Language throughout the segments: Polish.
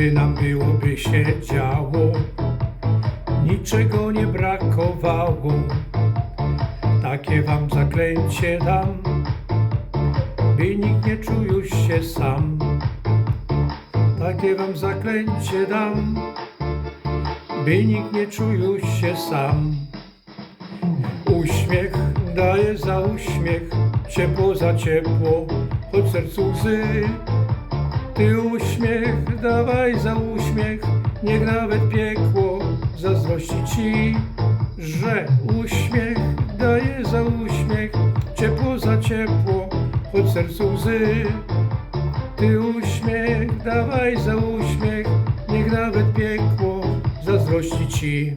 by nam byłoby się działo, niczego nie brakowało. Takie wam zaklęcie dam, by nikt nie czuł już się sam. Takie wam zaklęcie dam, by nikt nie czuł już się sam. Uśmiech daje za uśmiech, ciepło za ciepło, choć sercu łzy. Ty uśmiech dawaj za uśmiech, niech nawet piekło zazdrości ci, że uśmiech daje za uśmiech, ciepło za ciepło, choć sercu łzy. Ty uśmiech dawaj za uśmiech, niech nawet piekło zazdrości ci.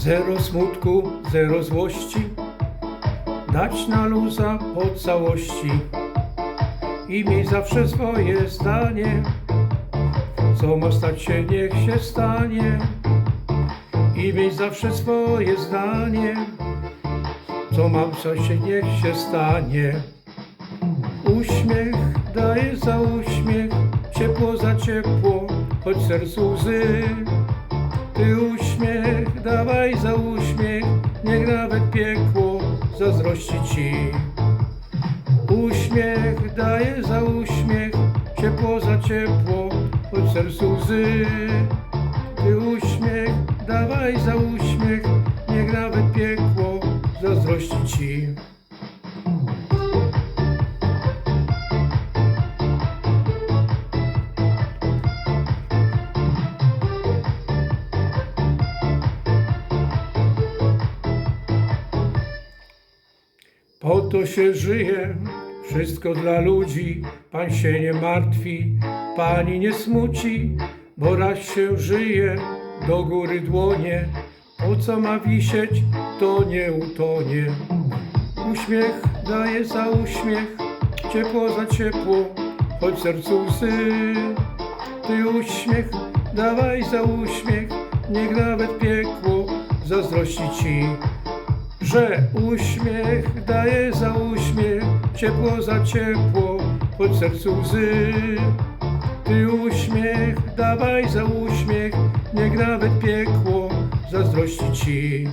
Zero smutku, zero złości, dać na luza po całości i mieć zawsze swoje zdanie. Co ma stać się, niech się stanie i mieć zawsze swoje zdanie. Co mam stać się, niech się stanie. Uśmiech daje za uśmiech, ciepło za ciepło, choć sercu łzy. Ty uśmiech dawaj za uśmiech, niech nawet piekło zazdrości ci. Uśmiech daje za uśmiech, ciepło za ciepło, choć sercu łzy. Ty uśmiech dawaj za uśmiech, niech nawet piekło zazdrości ci. Po to się żyje, wszystko dla ludzi. Pan się nie martwi, pani nie smuci, bo raz się żyje, do góry dłonie. Po co ma wisieć, to nie utonie. Uśmiech daje za uśmiech, ciepło za ciepło, choć sercu łzy. Ty uśmiech dawaj za uśmiech, niech nawet piekło zazdrości ci że uśmiech daje za uśmiech, ciepło za ciepło, choć sercu łzy. Ty uśmiech dawaj za uśmiech, niech nawet piekło zazdrości ci.